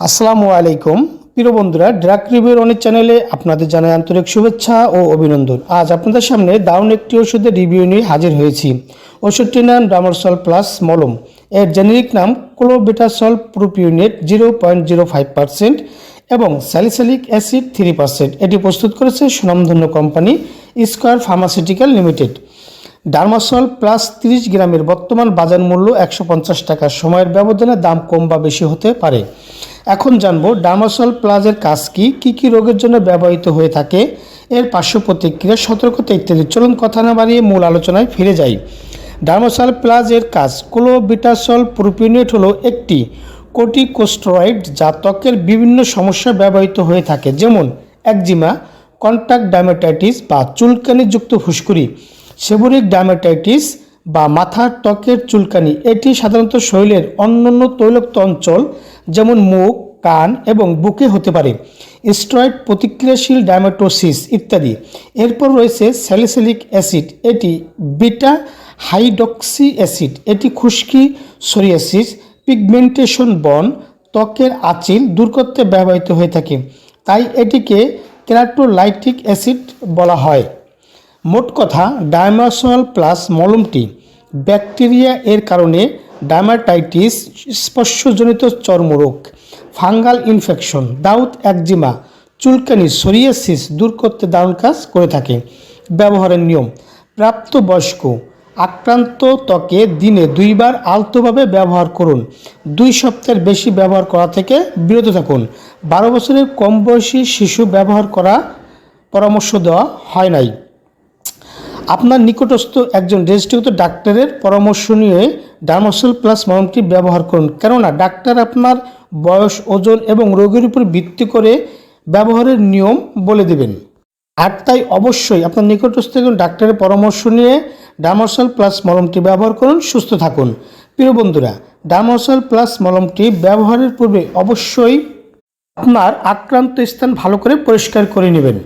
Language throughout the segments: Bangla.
আসসালামু আলাইকুম। প্রিয় বন্ধুরা ড্রাগ রিভিউর অনেক চ্যানেলে আপনাদের জানাই আন্তরিক শুভেচ্ছা ও অভিনন্দন। আজ আপনাদের সামনে দারুণ একটি ওষুধের রিভিউ নিয়ে হাজির হয়েছি। ওষুধটির নাম ডামারসল প্লাস মলম এর জেনেরিক নাম clobetasol propionate zero point zero five percent এবং স্যালিসালিক অ্যাসিড থ্রি পার্সেন্ট এটি প্রস্তুত করেছে সুনামধন্য company square pharmaceutical limited dermasol plus তিরিশ গ্রামের বর্তমান বাজার মূল্য একশো পঞ্চাশ টাকা। সময়ের ব্যবধানে দাম কম বা বেশি হতে পারে। এখন জানব ডার্মাসল প্লাজের কাজ কি, কী কী রোগের জন্য ব্যবহৃত হয়ে থাকে, এর পার্শ্ব প্রতিক্রিয়া, সতর্কতা ইত্যাদি। চলুন কথা না বাড়িয়ে মূল আলোচনায় ফিরে যাই। ডার্মাসল প্লাজের কাজ, ক্লোবিটাসল প্রোপিনেট হলো একটি কোটিকোস্টেরয়েড যা ত্বকের বিভিন্ন সমস্যায় ব্যবহৃত হয়ে থাকে, যেমন একজিমা কন্ট্যাক্ট ডায়ামেটাইটিস বা চুলকানিযুক্ত ফুসকুড়ি সেবরিক ডায়ামেটাইটিস বা মাথার ত্বকের চুলকানি, এটি সাধারণত শরীরের অন্যান্য তৈলাক্ত অঞ্চল, যেমন মুখ, কান এবং বুকে হতে পারে। স্টেরয়েড প্রতিক্রিয়াশীল ডায়ামেটোসিস ইত্যাদি। এরপর রয়েছে স্যালিসিলিক অ্যাসিড, এটি বিটা হাইডক্সি অ্যাসিড, এটি খুশকি, সোরিয়াসিস, পিগমেন্টেশন বন, ত্বকের আঁচিল দূর করতে ব্যবহৃত হয়ে থাকে। তাই এটিকে কেরাটোলাইটিক অ্যাসিড বলা হয়। মোট কথা ডায়ামাসল প্লাস মলমটি ব্যাকটেরিয়া এর কারণে ডায়ামাটাইটিস স্পর্শজনিত চর্মরোগ, ফাঙ্গাল ইনফেকশন দাউত একজিমা, চুলকানি, সোরিয়াসিস দূর করতে দারুণ কাজ করে থাকে। ব্যবহারের নিয়ম, প্রাপ্তবয়স্ক, আক্রান্ত ত্বকে দিনে দুইবার আলতোভাবে ব্যবহার করুন। দুই সপ্তাহের বেশি ব্যবহার করা থেকে বিরত থাকুন। বারো বছরের কম বয়সী শিশু ব্যবহার করা পরামর্শ দেওয়া হয় নাই। আপনার নিকটস্থ একজন রেজিস্ট্রিকৃত ডাক্তারের পরামর্শ নিয়ে ডার্মাসল প্লাস মলমটি ব্যবহার করুন। কেননা ডাক্তার আপনার বয়স, ওজন এবং রোগের উপর ভিত্তি করে ব্যবহারের নিয়ম বলে দেবেন। আর তাই অবশ্যই আপনার নিকটস্থ একজন ডাক্তারের পরামর্শ নিয়ে ডার্মাসল প্লাস মলমটি ব্যবহার করুন, সুস্থ থাকুন। প্রিয় বন্ধুরা, ডার্মাসল প্লাস মলমটি ব্যবহারের পূর্বে অবশ্যই আপনার আক্রান্ত স্থান ভালো করে পরিষ্কার করে নেবেন।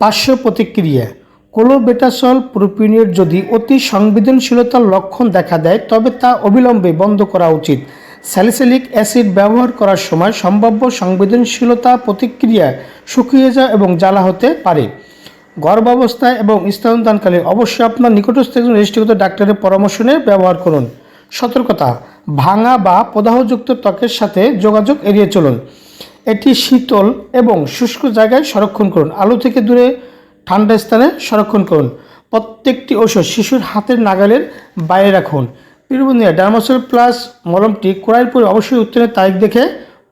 পার্শ্ব প্রতিক্রিয়া। কোলোবেটাসল প্রোপিনিয়র যদি অতি সংবেদনশীলতার লক্ষণ দেখা দেয়, তবে তা অবিলম্বে বন্ধ করা উচিত। স্যালিসিলিক অ্যাসিড ব্যবহার করার সময় সম্ভাব্য সংবেদনশীলতা প্রতিক্রিয়া শুকিয়ে যাওয়া এবং জ্বালা হতে পারে। গর্ভাবস্থায় এবং স্তনদানকালে অবশ্যই আপনার নিকটস্থ একজন রেজিস্ট্রিকৃত ডাক্তারের পরামর্শ নিয়ে ব্যবহার করুন। সতর্কতা, ভাঙা বা প্রদাহযুক্ত ত্বকের সাথে যোগাযোগ এড়িয়ে চলুন। এটি শীতল এবং শুষ্ক জায়গায় সংরক্ষণ করুন। আলো থেকে দূরে ঠান্ডা স্থানে সংরক্ষণ করুন। প্রত্যেকটি ওষুধ শিশুর হাতের নাগালের বাইরে রাখুন। প্রিয়বন্ধুরা ডার্মাসল প্লাস মলমটি ক্রয়ের পরে অবশ্যই উত্তরের তারিখ দেখে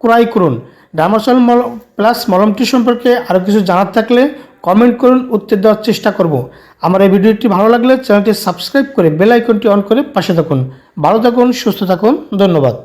ক্রয় করুন। ডার্মাসল মল প্লাস মলমটি সম্পর্কে আরও কিছু জানার থাকলে কমেন্ট করুন, উত্তর দেওয়ার চেষ্টা করব। আমার এই ভিডিওটি ভালো লাগলে চ্যানেলটি সাবস্ক্রাইব করে বেল আইকনটি অন করে পাশে থাকুন। ভালো থাকুন, সুস্থ থাকুন, ধন্যবাদ।